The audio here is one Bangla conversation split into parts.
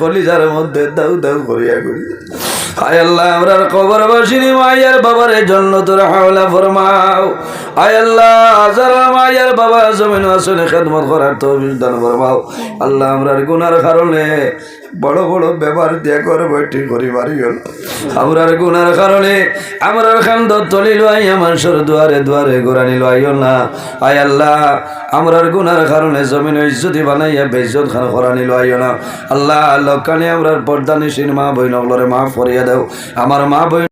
কলিজার মধ্যে দাউ দাউ করিয়া করি আয় আল্লাহ, আমরা কবর বাসিনি মায়ের জন্য তোর হাওলা ফরমাও। আয় আল্লাহ, যারা মায়ের বাবা জমিন আসলে খেদমত করার তো দান ফরমাও। আল্লাহ আমরার গুনার কারণে বড় বড় ব্যবহার দিয়ে করে বাড়ি গেল। আমরার গুনার কারণে আমরার খান্দ তলি আমার সর দুয়ারে দুয়ারে গোড়ানি লইও না। আয় আল্লাহ, আমরার গুনার কারণে জমিন ইজ্জতি বানাইয়া বেজত খান করানি লইও না। আল্লাহ লক্ষণে আমরার পর্দা নিশিন মা নগলরে মা ফরিয়া দেও। আমার মা বই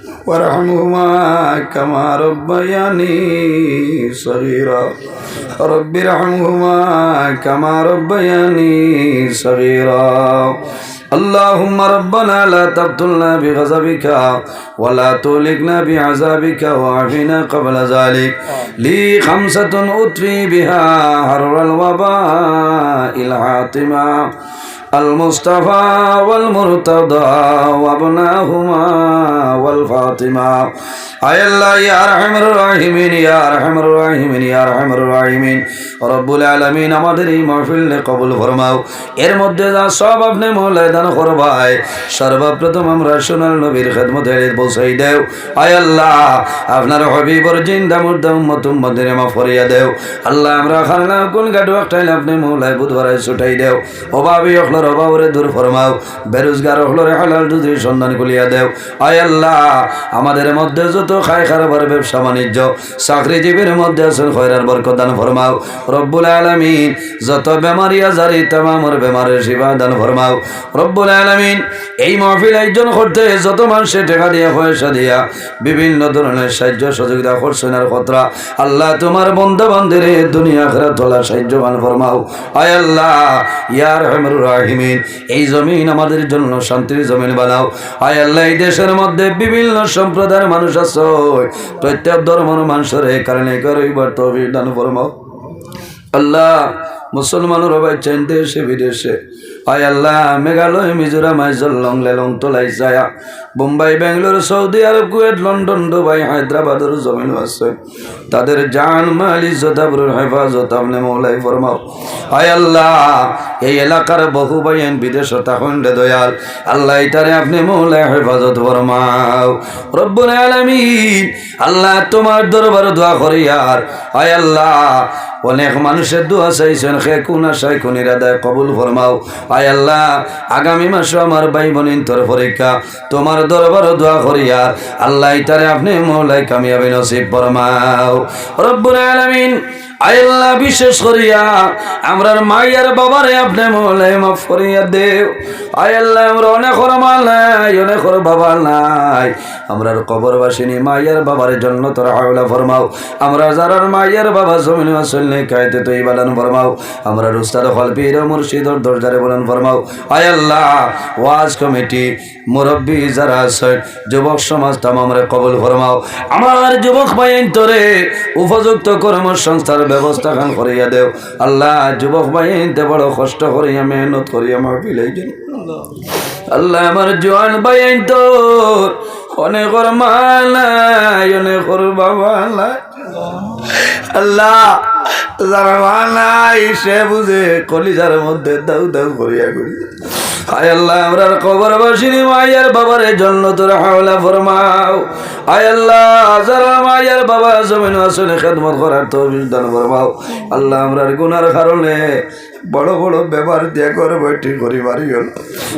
وارحمهما كما ربياني صغيرا رب ارحمهما كما ربياني صغيرا اللهم ربنا لا تبتلنا بغضبك ولا تهلكنا بعذابك وعافنا قبل ذلك لي خمسة أطفي بها حر الوباء العاطمة المصطفى والمرتضى وابناهما والفاطمة আয় আল্লাহ ইয়া আরহামুর রাহিমিন ইয়া আরহামুর রাহিমিন ইয়া আরহামুর রাহিমিন রব্বুল আলামিন আমাদের এই মাহফিলে কবুল ফরমাও এর মধ্যে যা সব আপনি মৌলায় দান করবাই সর্বপ্রথম আমরা সোনার নবীর খেদমতে বসাই দেও আয় আল্লাহ আপনার হবিবর জিন্দা মুর্দা উম্মত উম্মতের মা ফরিয়া দেও আল্লাহ আমরা খানা কোন গাডু একটাইল আপনি মৌলায় বুধবারে ছুটাই দেও অভাবী অখলর অভাবরে দূর ফরমাও, বেরোজগার অখলরে হালাল দুধের সন্ধান খুলিয়া দেও। আয় আল্লাহ, আমাদের মধ্যে যত খায় খারাপের ব্যবসা বাণিজ্য, চাকরিজীবীর মধ্যে আছেন খয়রার বরকত দান ফরমাও। রব্বুল আলমিন, যত বেমারি আজারি, তামামর বেমারের সেবা দান ফরমাও। রব্বুল আলমিন, এই মহফিল আয়োজন করতে যত মানুষে টাকা দিয়া, পয়সা দিয়া, বিভিন্ন ধরনের সাহায্য সহযোগিতা করছেন আর কতরা। আল্লাহ তোমার বন্ধু বান্ধবের দুনিয়া খেরা তোলা সাহায্যবান ফরমাও। আয় আল্লাহ ইয়ার হেমর রাহিমিন এই জমিন আমাদের জন্য শান্তির জমিন বানাও। আয় আল্লাহ, এই দেশের মধ্যে বিভিন্ন সম্প্রদায়ের মানুষ আছে। প্রত্যেক ধর্মের মানুষের এই কারণে করিবার ফরমাও। আল্লাহ মুসলমানের বাচ্চান দেশে বিদেশে। আয় আল্লাহ, মেঘালয়, মিজোরাম, আইজল লং লেলং তোলাই যায় Bombay Bangalore Saudi Arab Kuwait London, Dubai, হায়দ্রাবাদের জমিন আছে। তাদের জান, মাল, ইজ্জত হেফাজত, আপনি মৌলাই ফরমাও। আয় আল্লাহ, এই এলাকার বহু বাইন বিদেশ তাহলে দয়াল। আল্লাহ এটারে আপনি মৌলাই হেফাজত ফরমাও। রব্বুল আলামিন, আল্লাহ তোমার দরবার দোয়া করি আর। আয় আল্লাহ, অনেক মানুষের দোয়া চাইছেন সে কোন আশায় কোন ইরাদায় কবুল ফরমাও। আয় আল্লাহ, আগামী মাসে আমার ভাই বোনিন তোর পরীক্ষা, তোমার দরবার দোয়া করিয়া আল্লাহ ইতারে আপনি মৌলাই কামিয়াবি নসিব ফরমাও। রব্বুল আলামিন আল্লাহ বিশেষ করিয়া আমরার মাইয়ার বাবারে আপনি মৌলাই মাফ করিয়া দেও। আল্লাহ, আমরা অনেক মা নাই, অনেক বাবা নাই। আমরার কবরবাসিনী মাইয়ার বাবার জন্য তোর হাওলা ফরমাও। আমরা যারার মাইয়ার বাবা জমিন আসলে কায়তে তুই বালান ফরমাও। আমরা রুস্তার হলপির মুর্শিদর দরজারে বলেন ফরমাও। আয় আল্লাহ, ওয়াজ কমিটি, মুরব্বী যারা আছেন, যুবক সমাজ তাম আমরা কবল ফরমাও। আমার যুবক বাহিন তোরে উপযুক্ত কর্মসংস্থার ব্যবস্থা খান করিয়া দেও। আল্লাহ, যুবক বাইনতে বড় কষ্ট করিয়া, মেহনত করিয়া আমার পিলাই আল্লাহ আমার জোয়ান বাইন তোর অনেকর মা নাই অনেকর বাবা নাই আল্লাহ, যারা সে বুঝে, কলিজার মধ্যে দাউ দাউ করিয়া করি আয় আল্লাহ, আমরা কবর বাসিনী মায়ের বাবার জন্য তোর হাওলা ফরমাও। আয় আল্লাহ, যারা মায়ের বাবা জমিন আসলে খেদমত করার তো দান ফরমাও। আল্লাহ আমরার গুনার কারণে বড় বড় ব্যবহার দিয়ে করে বাড়ি গেল।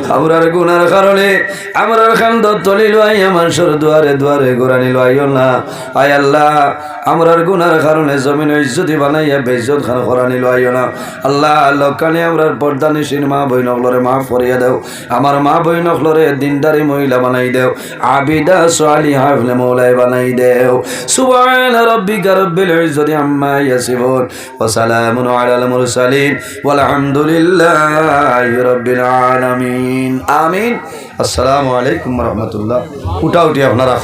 আমরার গুনার কারণে আমরার খান্দ তলি লই আমার সর দুয়ারে দুয়ারে গোরানি লইও না। আয় আল্লাহ, আমরার গুনার কারণে জমিন ইজ্জতি বানাইয়া বেইজ্জত খান করানি লইও না। আল্লাহ লক্কানি আমরার পর্দা নিশিন মা বই নকলরে মা ফরিয়া দেও। আমার মা বই নকলরে দিনদারি মহিলা বানাই দেও। আবিদা সোয়ালি হাফলে মৌলাই বানাই দেও। সুবহান রাব্বিকা রাব্বিল ইজ্জতি আম্মা ইয়াসিফুন। ওয়া সালামুন আলাল মুরসালিন। Walhamdulillahi rabbil alamin আমিন। আসসালামু আলাইকুম রহমতুল্লাহ। উঠা উঠি আপনারা।